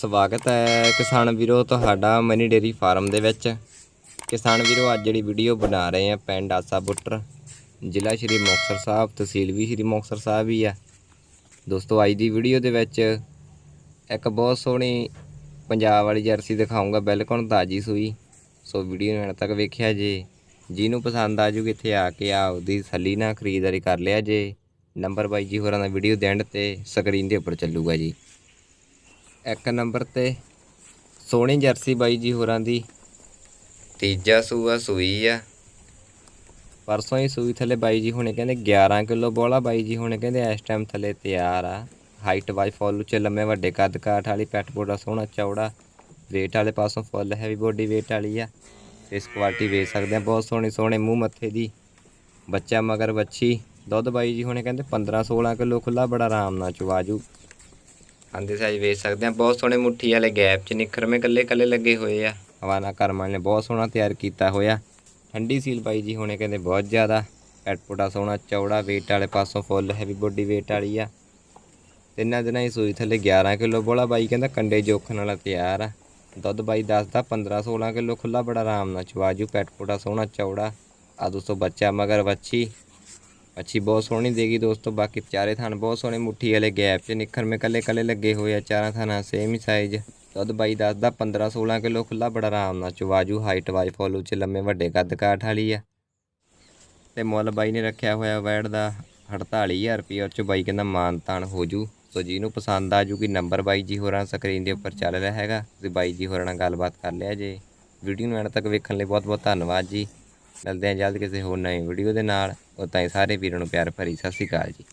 ਸਵਾਗਤ ਹੈ ਕਿਸਾਨ ਵੀਰੋ ਤੁਹਾਡਾ ਮਨੀ ਡੇਰੀ ਫਾਰਮ ਦੇ ਵਿੱਚ। ਕਿਸਾਨ ਵੀਰੋ, ਅੱਜ ਜਿਹੜੀ ਵੀਡੀਓ ਬਣਾ ਰਹੇ ਆ ਪਿੰਡ ਆਸਾ ਬੁੱਟਰ, ਜ਼ਿਲ੍ਹਾ ਸ਼੍ਰੀ ਮੁਕਤਸਰ ਸਾਹਿਬ, ਤਹਿਸੀਲ ਵੀ ਸ਼੍ਰੀ ਮੁਕਤਸਰ ਸਾਹਿਬ ਹੀ ਆ। ਦੋਸਤੋ, ਅੱਜ ਦੀ ਵੀਡੀਓ ਦੇ ਵਿੱਚ ਇੱਕ ਬਹੁਤ ਸੋਹਣੀ ਪੰਜਾਬ ਵਾਲੀ ਜਰਸੀ ਦਿਖਾਉਂਗਾ ਬਿਲਕੁਲ ਤਾਜੀ ਸੂਈ। ਸੋ ਵੀਡੀਓ ਨੂੰ ਐਂਡ ਤੱਕ ਵੇਖਿਆ ਜੇ, ਜਿਹਨੂੰ ਪਸੰਦ ਆ ਜੂਗੀ ਇੱਥੇ ਆ ਕੇ ਆਪਦੀ ਸੱਲੀ ਨਾਲ ਖਰੀਦਦਾਰੀ ਕਰ ਲਿਆ ਜੇ। ਨੰਬਰ ਬਾਈ ਜੀ ਹੋਰਾਂ ਦਾ ਵੀਡੀਓ ਦੇਣ ਤੇ ਸਕਰੀਨ ਦੇ ਉੱਪਰ ਚੱਲੂਗਾ ਜੀ। ਇੱਕ ਨੰਬਰ ਤੇ ਸੋਹਣੀ ਜਰਸੀ ਬਾਈ ਜੀ ਹੋਰਾਂ ਦੀ। ਤੀਜਾ ਸੂਆ ਸੂਈ ਆ। ਪਰਸੋਂ ਹੀ ਸੂਈ ਥੱਲੇ ਬਾਈ ਜੀ ਹੁਣੇ ਕਹਿੰਦੇ 11 ਕਿਲੋ ਬੋਲਾ। ਬਾਈ ਜੀ ਹੁਣੇ ਕਹਿੰਦੇ ਇਸ ਟਾਈਮ ਥੱਲੇ ਤਿਆਰ ਆ। ਹਾਈਟ ਵਾਈ ਫੁੱਲ ਚ ਲੰਮੇ ਵੱਡੇ ਕੱਦ ਕਾਠ ਵਾਲੀ ਪੈਟ ਬੋੜਾ ਸੋਹਣਾ ਚੌੜਾ। Weight ਵਾਲੇ ਪਾਸੋਂ ਫੁੱਲ ਹੈਵੀ ਬੋਡੀ weight ਵਾਲੀ ਆ। ਇਸ ਕੁਆਲਿਟੀ ਵੇਚ ਸਕਦੇ ਆ। ਬਹੁਤ ਸੋਹਣੀ ਸੋਹਣੇ ਮੂੰਹ ਮੱਥੇ ਦੀ। ਬੱਚਾ ਮਗਰ ਬੱਚੀ ਦੁੱਧ ਬਾਈ ਜੀ ਹੁਣੇ ਕਹਿੰਦੇ 15 16 ਕਿਲੋ ਖੁੱਲਾ ਬੜਾ ਆਰਾਮ ਨਾਲ ਚਵਾਜੂ ਆਂਦੇ ਸਾਈਜ਼ ਵੇਚ ਸਕਦੇ ਆ। ਬਹੁਤ ਸੋਹਣੇ ਮੁੱਠੀ ਵਾਲੇ ਗੈਪ ਚ ਨਿਖਰਵੇਂ ਕੱਲੇ ਕੱਲੇ ਲੱਗੇ ਹੋਏ ਆ। ਹਵਾਨਾ ਕਰਮਾਂ ਨੇ ਬਹੁਤ ਸੋਹਣਾ ਤਿਆਰ ਕੀਤਾ ਹੋਇਆ। ਠੰਡੀ ਸੀਲ ਬਾਈ ਜੀ ਹੁਣੇ ਕਹਿੰਦੇ ਬਹੁਤ ਜ਼ਿਆਦਾ। ਐਟਪੋਟਾ ਸੋਹਣਾ, ਚੌੜਾ weight ਵਾਲੇ ਪਾਸੋਂ ਫੁੱਲ ਹੈਵੀ ਬੋਡੀ weight ਵਾਲੀ ਆ। ਤਿੰਨਾਂ ਦਿਨਾਂ ਹੀ ਸੂਈ ਥੱਲੇ 11 ਕਿਲੋ ਬੋਲਾ ਬਾਈ ਕਹਿੰਦਾ ਕੰਡੇ ਜੋਖਣ ਵਾਲਾ ਤਿਆਰ ਆ। ਦੁੱਧ ਬਾਈ ਦੱਸਦਾ 15 16 ਕਿਲੋ ਖੁੱਲਾ ਬੜਾ ਆਰਾਮ ਨਾਲ ਚਵਾਜੂ ਪੈਟਪੋਟਾ ਸੋਹਣਾ, ਚੌੜਾ। ਆ ਦੋਸਤੋ ਬੱਚਾ ਮਗਰ ਵੱਛੀ। ਅੱਛੀ, ਬਹੁਤ ਸੋਹਣੀ ਦੇਗੀ ਦੋਸਤੋ, ਬਾਕੀ ਚਾਰੇ ਥਣ ਬਹੁਤ ਸੋਹਣੇ ਮੁੱਠੀ ਵਾਲੇ ਗੈਪ 'ਚ ਨਿਖਰ ਮੇ ਕੱਲੇ ਕੱਲੇ ਲੱਗੇ ਹੋਏ ਆ, ਚਾਰਾਂ ਥਾਣਾ ਸੇਮ ਹੀ ਸਾਈਜ਼ ਦੁੱਧ ਬਾਈ ਦੱਸਦਾ 15 16 ਕਿਲੋ ਖੁੱਲਾ ਬੜਾ ਆਰਾਮ ਨਾਲ ਚਵਾਜੂ ਹਾਈਟ ਵਾਈ ਫੋਲੂ 'ਚ ਲੰਮੇ ਵੱਡੇ ਕੱਦ ਕਾਠ ਵਾਲੀ ਆ। ਤੇ ਮੁੱਲ ਬਾਈ ਨੇ ਰੱਖਿਆ ਹੋਇਆ ਵੈੜ ਦਾ 48000 ਰੁਪਏ ਉਹ 'ਚ ਬਾਈ ਕਹਿੰਦਾ ਮਾਨ ਤਾਨ ਹੋ ਜੂ। ਸੋ ਜਿਹਨੂੰ ਪਸੰਦ ਆ ਜੂਗੀ ਨੰਬਰ ਬਾਈ ਜੀ ਹੋਰਾਂ ਸਕਰੀਨ ਦੇ ਉੱਪਰ ਚੱਲ ਰਿਹਾ ਹੈਗਾ ਤੁਸੀਂ ਬਾਈ ਜੀ ਹੋਰਾਂ ਨਾਲ ਗੱਲਬਾਤ ਕਰ ਲਿਆ ਜੇ। ਵੀਡੀਓ ਨੂੰ ਐਂਡ ਤੱਕ ਵੇਖਣ ਲਈ ਬਹੁਤ ਬਹੁਤ ਧੰਨਵਾਦ ਜੀ। ਮਿਲਦੇ ਹਾਂ ਜਲਦ ਕਿਸੇ ਹੋਰ ਨਵੀਂ ਵੀਡੀਓ ਦੇ ਨਾਲ। ਉਦਾਂ ਹੀ ਸਾਰੇ ਵੀਰਾਂ ਨੂੰ ਪਿਆਰ ਭਰੀ ਸਤਿ ਸ਼੍ਰੀ ਅਕਾਲ ਜੀ।